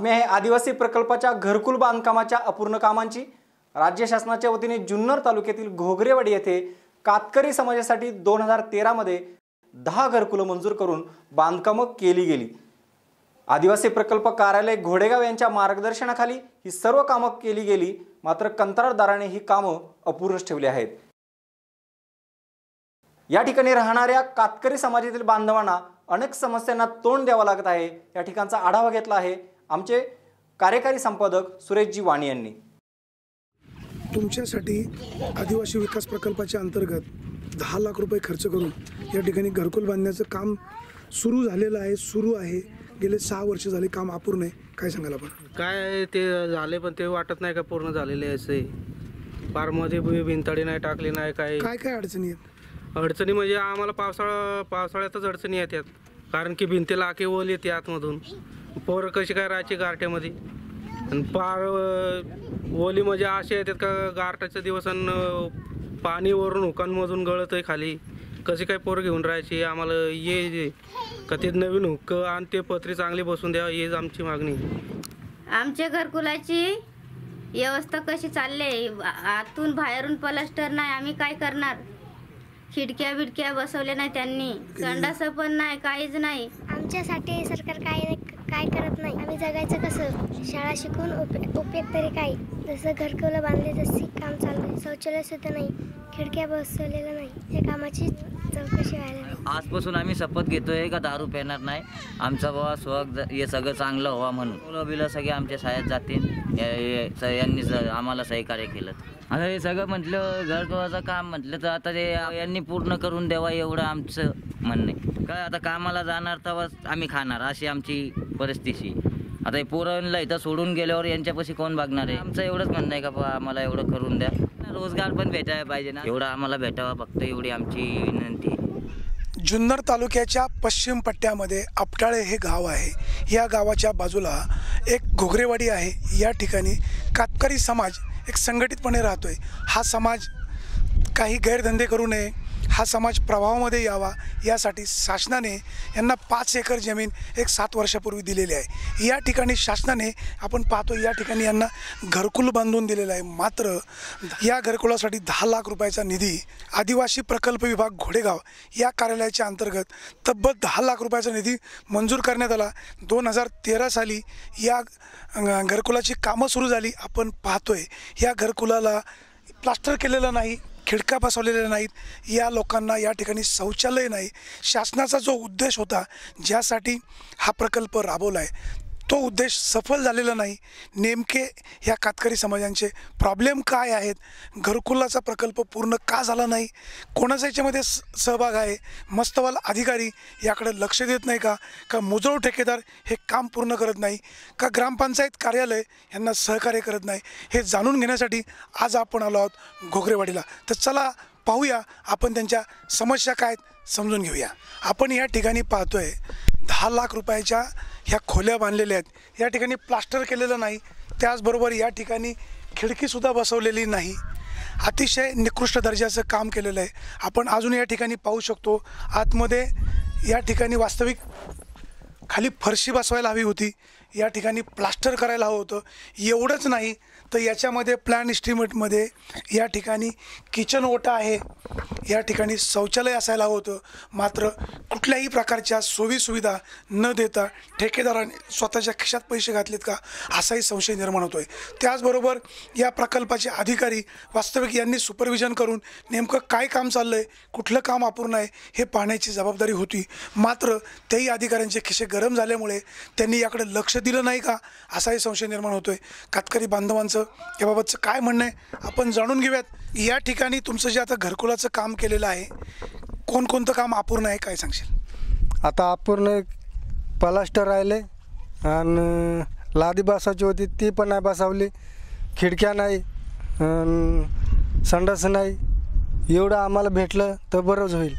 बातमी आहे आदिवासी प्रकल्पाच्या घरकुल बांधकामाच्या अपूर्ण कामांची. राज्य शासनाच्या वतीने जुन्नर तालुक्यातील घोगरेवाडी येथे कातकरी समाजासाठी दोन हजार तेरामध्ये दहा घरकुलं मंजूर करून बांधकामं केली गेली. आदिवासी प्रकल्प कार्यालय घोडेगाव यांच्या मार्गदर्शनाखाली ही सर्व कामं केली गेली मात्र कंत्राटदाराने ही कामं अपूर्णच ठेवली आहेत. या ठिकाणी राहणाऱ्या कातकरी समाजातील बांधवांना अनेक समस्यांना तोंड द्यावं लागत आहे. या ठिकाणचा आढावा घेतला आहे आमचे कार्यकारी संपादक सुरेशजी वाणी यांनी. तुमच्यासाठी आदिवासी विकास प्रकल्पाच्या अंतर्गत दहा लाख रुपये खर्च करून या ठिकाणी घरकुल बांधण्याचं काम सुरू झालेलं आहे सुरू आहे. गेले सहा वर्ष झाले काम अपूर्ण आहे. काय सांगाल आपण? काय ते झाले पण ते वाटत नाही का पूर्ण झालेले असे? फारमध्ये बी- भिंताडी नाही टाकली नाही काय काय काय अडचणी आहेत? अडचणी म्हणजे आम्हाला पावसाळा पावसाळ्यातच अडचणी येतात. कारण की भिंतीला आके ओल येते आतमधून. पोरं कशी काय राहायची गारठ्यामध्ये? आणि पार ओली म्हणजे असे येतात का गारठाचे दिवस आणि पाणी वरून हुकांमधून गळत आहे खाली. कशी काय पोरं घेऊन राहायची? आम्हाला ये ये. का ते नवीन हुक्क आणि ते पत्री चांगली बसून द्या हीच आमची मागणी. आमच्या घरकुलाची व्यवस्था कशी चालली आहे? आतून बाहेरून प्लास्टर नाही आम्ही काय करणार? खिडक्या बिडक्या बसवल्या नाही त्यांनी. संडास पण नाही काहीच नाही. आमच्यासाठी सरकार काय काय करत नाही. आम्ही जगायचं कसं? शाळा शिकून उप उपयोग तरी काय जसं घरकवलं बांधले तसे काम चालू आहे. शौचालय सुद्धा नाही. खिडक्या बसवलेल्या नाही. या कामाची चौकशी व्हायला नाही आजपासून आम्ही शपथ घेतोय का दारू पेणार नाही? आमचा बाबा स्वग हे सगळं चांगलं व्हा म्हणून. मुलं बिलं सगळे आमच्या शाळेत जातील. यांनी आम्हाला सहकार्य केलं. आता हे सगळं म्हटलं घरकवाचं काम म्हटलं तर आता ते यांनी पूर्ण करून द्यावा एवढं आमचं म्हणणं आहे. काय आता कामाला जाणार तेव्हाच आम्ही खाणार अशी आमची परिस्थिती. आता हे पोरांना इथं सोडून गेल्यावर यांच्यापाशी कोण बघणार आहे? आमचं एवढंच म्हणणं आहे का बा आम्हाला एवढं करून द्या. रोजगार पण भेटायला पाहिजे ना. एवढा आम्हाला भेटावा फक्त एवढी आमची विनंती आहे. जुन्नर तालुक्याच्या पश्चिम पट्ट्यामध्ये आपटाळे हे गाव आहे. या गावाच्या बाजूला एक घोगरेवाडी आहे. या ठिकाणी कातकरी समाज एक संघटितपणे राहतोय. हा समाज काही गैरधंदे करू नये. हा समाज प्रभावामध्ये यावा यासाठी शासनाने यांना पाच एकर जमीन एक सात वर्षापूर्वी दिलेली आहे. या ठिकाणी शासनाने आपण पाहतो या ठिकाणी यांना घरकुल बांधून दिलेलं आहे. मात्र या घरकुलासाठी दहा लाख रुपयाचा निधी आदिवासी प्रकल्प विभाग घोडेगाव या कार्यालयाच्या अंतर्गत तब्बल दहा लाख रुपयाचा निधी मंजूर करण्यात आला. दोन हजार तेरा साली या घरकुलाची कामं सुरू झाली. आपण पाहतोय या घरकुलाला प्लास्टर केलेलं नाही. खिडका बसवलेल्या नाहीत. या लोकांना या ठिकाणी शौचालय नाही. शासनाचा जो उद्देश होता ज्यासाठी हा प्रकल्प राबवला आहे तो उद्देश सफल झालेला नाही. नेमके ह्या कातकरी समाजांचे प्रॉब्लेम काय आहेत? घरकुलाचा प्रकल्प पूर्ण का झाला नाही? कोणाचा याच्यामध्ये स सहभाग आहे? मस्तवाल अधिकारी याकडे लक्ष देत नाही का? का मुजोळ ठेकेदार हे काम पूर्ण करत नाही? का ग्रामपंचायत कार्यालय यांना सहकार्य करत नाही? हे जाणून घेण्यासाठी आज आपण आलो आहोत घोगरेवाडीला. तर चला पाहूया आपण त्यांच्या समस्या काय आहेत समजून घेऊया. आपण या ठिकाणी पाहतोय दहा लाख रुपयाच्या ह्या खोल्या बांधलेल्या आहेत. या ठिकाणी प्लास्टर केलेलं नाही. त्याचबरोबर या ठिकाणी खिडकीसुद्धा बसवलेली नाही. अतिशय निकृष्ट दर्जाचं काम केलेलं आहे. आपण अजून या ठिकाणी पाहू शकतो आतमध्ये या ठिकाणी वास्तविक खाली फरशी बसवायला हवी होती. या ठिकाणी प्लास्टर करायला हवं होतं. एवढंच नाही तर याच्यामध्ये प्लॅन इस्टिमेटमध्ये या ठिकाणी किचन ओटा आहे. या ठिकाणी शौचालय असायला हवं होतं. मात्र कुठल्याही प्रकारच्या सोयीसुविधा न देता ठेकेदाराने स्वतःच्या खिशात पैसे घातलेत का? असाही संशय निर्माण होतो आहे त्याचबरोबर या प्रकल्पाचे अधिकारी वास्तविक यांनी सुपरविजन करून नेमकं काय काम चाललं आहे कुठलं काम अपूर्ण आहे हे पाहण्याची जबाबदारी होती. मात्र तेही अधिकाऱ्यांचे खिसे गरम झाल्यामुळे त्यांनी याकडे लक्ष दिलं नाही का? असाही संशय निर्माण होतो आहे कातकरी बांधवांचं याबाबतचं काय म्हणणं आहे आपण जाणून घेऊयात. या ठिकाणी तुमचं जे आता घरकुलाचं काम केलेलं आहे कोणकोणतं काम अपूर्ण आहे काय सांगशील? आता अपूर्ण प्लास्टर राहिले आणि लादी बसायची होती ती पण नाही बसावली. खिडक्या नाही संडास नाही. एवढं आम्हाला भेटलं तर बरंच होईल.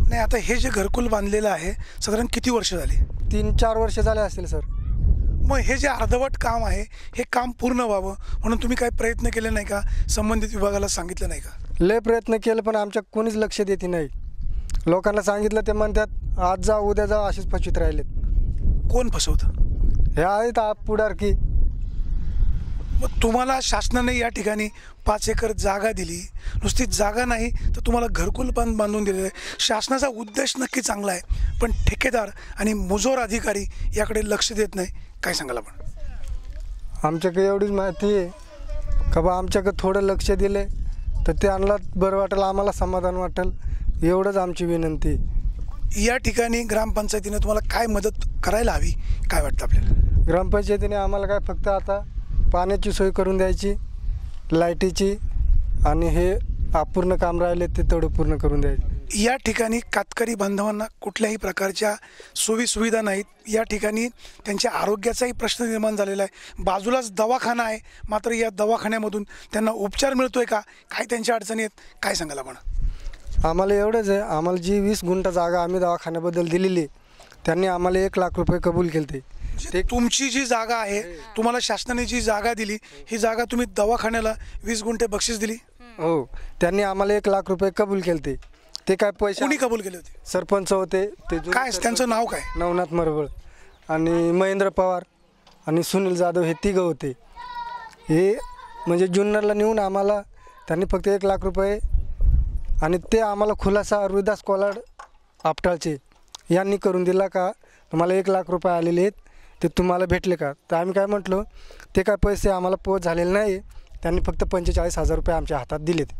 नाही आता हे जे घरकुल बांधलेलं आहे साधारण किती वर्ष झाली? तीन चार वर्ष झाले असतील सर. मग हे जे अर्धवट काम आहे हे काम पूर्ण व्हावं म्हणून तुम्ही काही प्रयत्न केले नाही का? संबंधित विभागाला सांगितलं नाही का? लय प्रयत्न केले पण आमच्या कोणीच लक्ष देते नाही. लोकांना सांगितलं ते म्हणतात आज जा उद्या जा असेच फचित राहिलेत. कोण फसवतं? हे आहेत पुढारकी. मग तुम्हाला शासनाने या ठिकाणी पाच एकर जागा दिली. नुसती जागा नाही तर तुम्हाला घरकुल पण बांधून दिलेलं आहे. शासनाचा उद्देश नक्की चांगला आहे पण ठेकेदार आणि मुजोर अधिकारी याकडे लक्ष देत नाही. काय सांगाल आपण? आमच्याकडे एवढीच माहिती आहे. का बा आमच्याकडे थोडं लक्ष दिले तर ते आणला बरं वाटेल आम्हाला समाधान वाटेल. एवढंच आमची विनंती. या ठिकाणी ग्रामपंचायतीने तुम्हाला काय मदत करायला हवी? काय वाटतं आपल्याला? ग्रामपंचायतीने आम्हाला काय फक्त आता पाण्याची सोय करून द्यायची लाईटीची आणि हे अपूर्ण काम राहिले ते तेवढं पूर्ण करून द्यायचे. या ठिकाणी कातकरी बांधवांना कुठल्याही प्रकारच्या सोयीसुविधा नाहीत. या ठिकाणी त्यांच्या आरोग्याचाही प्रश्न निर्माण झालेला आहे. बाजूलाच दवाखाना आहे. मात्र या दवाखान्यामधून त्यांना उपचार मिळतोय का? काय त्यांच्या अडचणी आहेत? काय सांगाल आपण? आम्हाला एवढंच आहे. आम्हाला जी वीस गुंठ जागा आम्ही दवाखान्याबद्दल दिलेली त्यांनी आम्हाला एक लाख रुपये कबूल केले ते तुमची जी जागा आहे तुम्हाला शासनाने जी जागा दिली ही जागा तुम्ही दवाखान्याला वीस गुंठे बक्षीस दिली? हो त्यांनी आम्हाला एक लाख रुपये कबूल केले ते काय पैसे कोणी कबूल केले होते? सरपंच होते ते जुने काय सरपंच- त्यांचं नाव काय? नवनाथ मरवळ आणि महेंद्र पवार आणि सुनील जाधव हे तिघं होते. हे म्हणजे जुन्नरला नेऊन आम्हाला त्यांनी फक्त एक लाख रुपये आणि ते आम्हाला खुलासा रुदास कोलाड आपटाळचे यांनी करून दिला का? तुम्हाला एक लाख रुपये आलेले आहेत. ते तुम्हाला भेटले का? तर आम्ही काय म्हटलो ते काय पैसे आम्हाला पोच झालेले नाही त्यांनी फक्त पंचेचाळीस हजार रुपये आमच्या हातात दिलेत.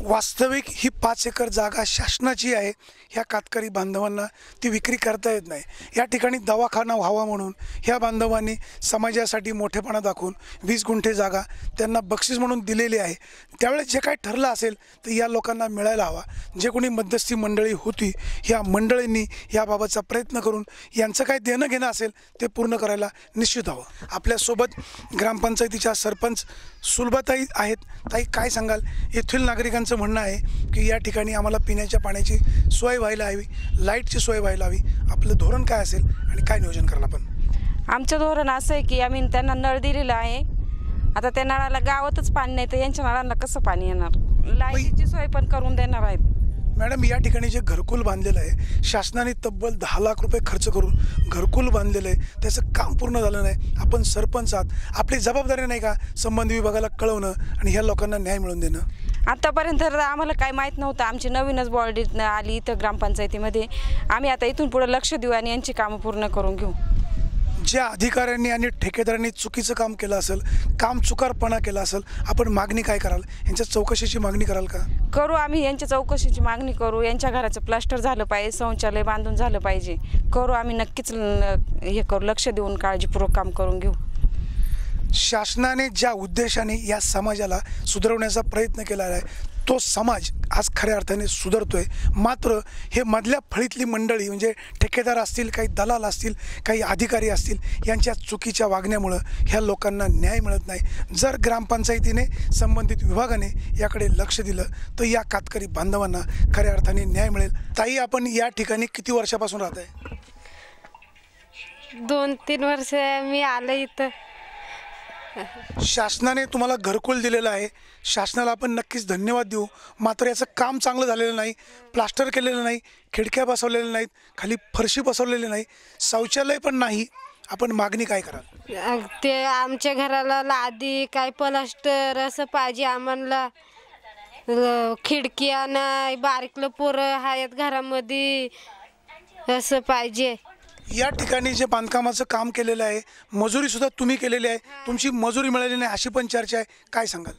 वास्तविक ही पाच एकर जागा शासनाची आहे. ह्या कातकरी बांधवांना ती विक्री करता येत नाही. या ठिकाणी दवाखाना व्हावा म्हणून ह्या बांधवांनी समाजासाठी मोठेपणा दाखवून वीस गुंठे जागा त्यांना बक्षीस म्हणून दिलेली आहे. त्यावेळेस जे काही ठरलं असेल तर या लोकांना मिळायला हवा. जे कोणी मध्यस्थी मंडळी होती ह्या मंडळींनी याबाबतचा प्रयत्न करून यांचं काय देणं घेणं असेल ते पूर्ण करायला निश्चित हवं. आपल्यासोबत ग्रामपंचायतीच्या सरपंच सुलभाताई आहेत. ताई काय सांगाल? येथील नागरिकांचं म्हणणं आहे की या ठिकाणी आम्हाला पिण्याच्या पाण्याची सोय व्हायला हवी लाईटची सोय व्हायला हवी. आपलं धोरण काय असेल आणि काय नियोजन करायला आपण? आमचं धोरण असं आहे की आम्ही त्यांना नळ दिलेला आहे. आता त्या नळाला गावातच पाणी नाही तर यांच्या नळांना कसं पाणी येणार? लाईटीची सोय पण करून देणार आहेत. मॅडम या ठिकाणी जे घरकुल बांधलेलं आहे शासनाने तब्बल दहा लाख रुपये खर्च करून घरकुल बांधलेलं आहे. त्याचं काम पूर्ण झालं नाही. आपण सरपंच आहात. आपली जबाबदारी नाही का संबंधित विभागाला कळवणं आणि ह्या लोकांना न्याय मिळवून देणं? आतापर्यंत तर आम्हाला काही माहीत नव्हतं. आमची नवीनच बॉडी आली इथं ग्रामपंचायतीमध्ये. आम्ही आता इथून पुढे लक्ष देऊ आणि यांची कामं पूर्ण करून घेऊ. ज्या अधिकाऱ्यांनी आणि ठेकेदारांनी चुकीचं काम केलं असेल काम चुकारपणा केला असेल आपण मागणी काय कराल? यांच्या चौकशीची मागणी कराल का? करू आम्ही यांच्या चौकशीची मागणी करू. यांच्या घराचं प्लास्टर झालं पाहिजे शौचालय बांधून झालं पाहिजे. करू आम्ही नक्कीच हे करू लक्ष देऊन काळजीपूर्वक काम करून घेऊ. शासनाने ज्या उद्देशाने या समाजाला सुधारवण्याचा प्रयत्न केला आहे तो समाज आज खऱ्या अर्थाने सुधारतोय. मात्र हे मधल्या फळीतली मंडळी म्हणजे ठेकेदार असतील काही दलाल असतील काही अधिकारी असतील यांच्या चुकीच्या वागण्यामुळं ह्या लोकांना न्याय मिळत नाही. जर ग्रामपंचायतीने संबंधित विभागाने याकडे लक्ष दिलं तर या कातकरी बांधवांना खऱ्या अर्थाने न्याय मिळेल. ताई आपण या ठिकाणी किती वर्षापासून राहत आहे दोन तीन वर्ष मी आलं इथं. शासनाने तुम्हाला घरकुल दिलेलं आहे. शासनाला आपण नक्कीच धन्यवाद देऊ. मात्र याचं काम चांगलं झालेलं नाही. प्लास्टर केलेलं नाही. खिडक्या बसवलेल्या नाहीत. खाली फरशी बसवलेली नाही. शौचालय पण नाही. आपण मागणी काय कराल? ते आमच्या घराला लादी काय प्लास्टर असं पाहिजे आम्हाला. खिडक्या नाही बारीकलं पोरं आहेत घरामध्ये. असं पाहिजे. या ठिकाणी जे बांधकामाचं काम केलेलं आहे मजुरी सुद्धा तुम्ही केलेली आहे. तुमची मजुरी मिळालेली नाही अशी पण चर्चा आहे. काय सांगाल?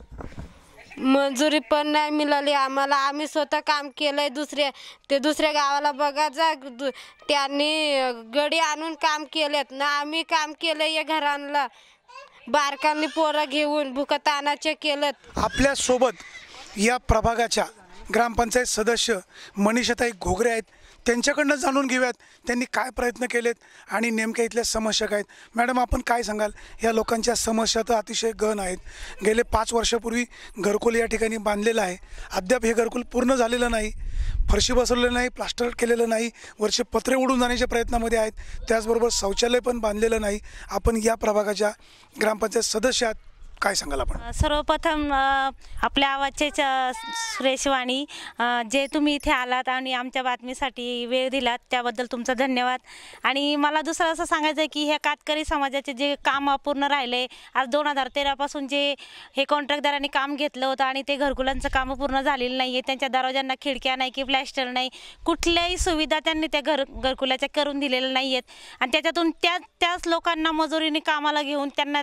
मंजुरी पण नाही मिळाली आम्हाला. आम्ही स्वतः काम केलंय दुसऱ्या ते दुसऱ्या गावाला बघा जा दु- त्यांनी गडी आणून काम केलेत. ना आम्ही काम केलंय या घरांना. बारकांनी पोरं घेऊन भुकतानाचे केलं आपल्यासोबत या प्रभागाच्या ग्रामपंचायत सदस्य मनीषाताई घोगरे आहेत. त्यांच्याकडनं जाणून घेऊयात. त्यांनी काय प्रयत्न केलेत आणि नेमक्या इथल्या समस्या काय आहेत? मॅडम आपण काय सांगाल? या लोकांच्या समस्या तर अतिशय गहन आहेत. गेले पाच वर्षापूर्वी घरकुल या ठिकाणी बांधलेलं आहे. अद्याप हे घरकुल पूर्ण झालेलं नाही. फरशी बसवलेलं नाही प्लास्टर केलेलं नाही. वरचे पत्रे उडून जाण्याच्या प्रयत्नामध्ये आहेत. त्याचबरोबर शौचालय पण बांधलेलं नाही. आपण या प्रभागाच्या ग्रामपंचायत सदस्यात काय सांगाल आपण? सर्वप्रथम आपल्या आवाजचे च- सुरेश वाणी जे तुम्ही इथे आलात आणि आमच्या बातमीसाठी वेळ दिलात त्याबद्दल तुमचा धन्यवाद. आणि मला दुसरं असं सांगायचं आहे की ह्या कातकरी समाजाचे जे काम अपूर्ण राहिले आज दोन हजार तेरापासून जे हे कॉन्ट्रॅक्टदारांनी काम घेतलं होतं आणि ते घरकुलांचं कामं पूर्ण झालेलं नाही आहे त्यांच्या दरवाजांना खिडक्या नाही की प्लॅस्टर नाही कुठल्याही सुविधा त्यांनी त्या घर घरकुलाच्या करून दिलेल्या नाही आहेत आणि त्याच्यातून त्या त्याच लोकांना मजुरीने कामाला घेऊन त्यांना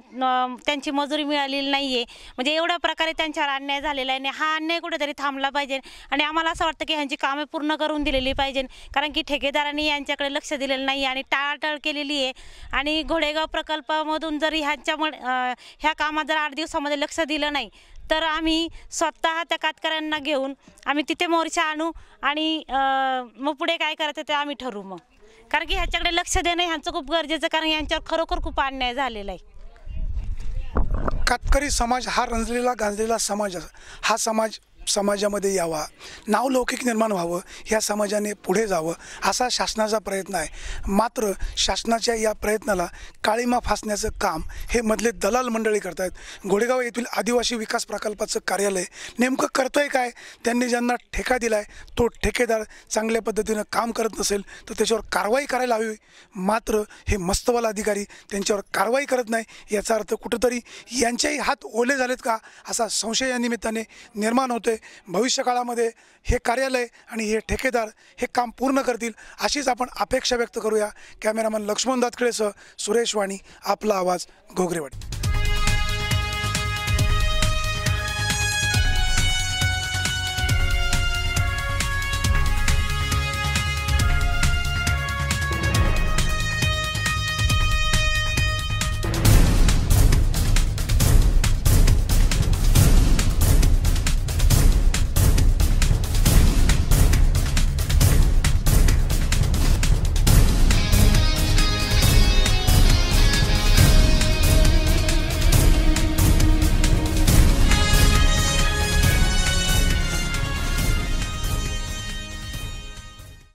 त्यांची मजुरी मिळाली मिळालेली नाही आहे म्हणजे एवढ्या प्रकारे त्यांच्यावर अन्याय झालेला आहे आणि हा अन्याय कुठेतरी थांबला पाहिजे. आणि आम्हाला असं वाटतं की ह्यांची कामे पूर्ण करून दिलेली पाहिजे कारण की ठेकेदारांनी यांच्याकडे लक्ष दिलेलं नाही आणि टाळाटाळ केलेली आहे. आणि घोडेगाव प्रकल्पामधून जर ह्यांच्या ह्या कामात जर आठ दिवसामध्ये लक्ष दिलं नाही तर आम्ही स्वतः त्या कातकऱ्यांना घेऊन आम्ही तिथे मोर्चा आणू आणि मग पुढे काय करायचं ते आम्ही ठरवू मग. कारण की ह्याच्याकडे लक्ष देणं ह्यांचं खूप गरजेचं कारण यांच्यावर खरोखर खूप अन्याय झालेला आहे. कातकरी समाज हा रंजलेला गांजलेला समाज हा समाज समाजामध्ये यावा. नावलौकिक निर्माण व्हावं ह्या समाजाने पुढे जावं असा शासनाचा प्रयत्न आहे. मात्र शासनाच्या या प्रयत्नाला काळीमा फासण्याचं काम हे मधले दलाल मंडळी करतायत. घोडेगाव येथील आदिवासी विकास प्रकल्पाचं कार्यालय नेमकं करतंय काय? त्यांनी ज्यांना ठेका दिलाय तो ठेकेदार चांगल्या पद्धतीनं काम करत नसेल तर त्याच्यावर कारवाई करायला हवी. मात्र हे मस्तवाल अधिकारी त्यांच्यावर कारवाई करत नाही याचा अर्थ कुठंतरी यांचेही हात ओले झालेत का? असा संशय या निमित्ताने निर्माण होतोय भविष्य काळामध्ये हे कार्यालय आणि हे ठेकेदार हे काम पूर्ण करतील अशीच आपण अपेक्षा व्यक्त करूया. कॅमेरामन लक्ष्मण दातखेडेसह सुरेश वाणी आपला आवाज घोगरेवाडी.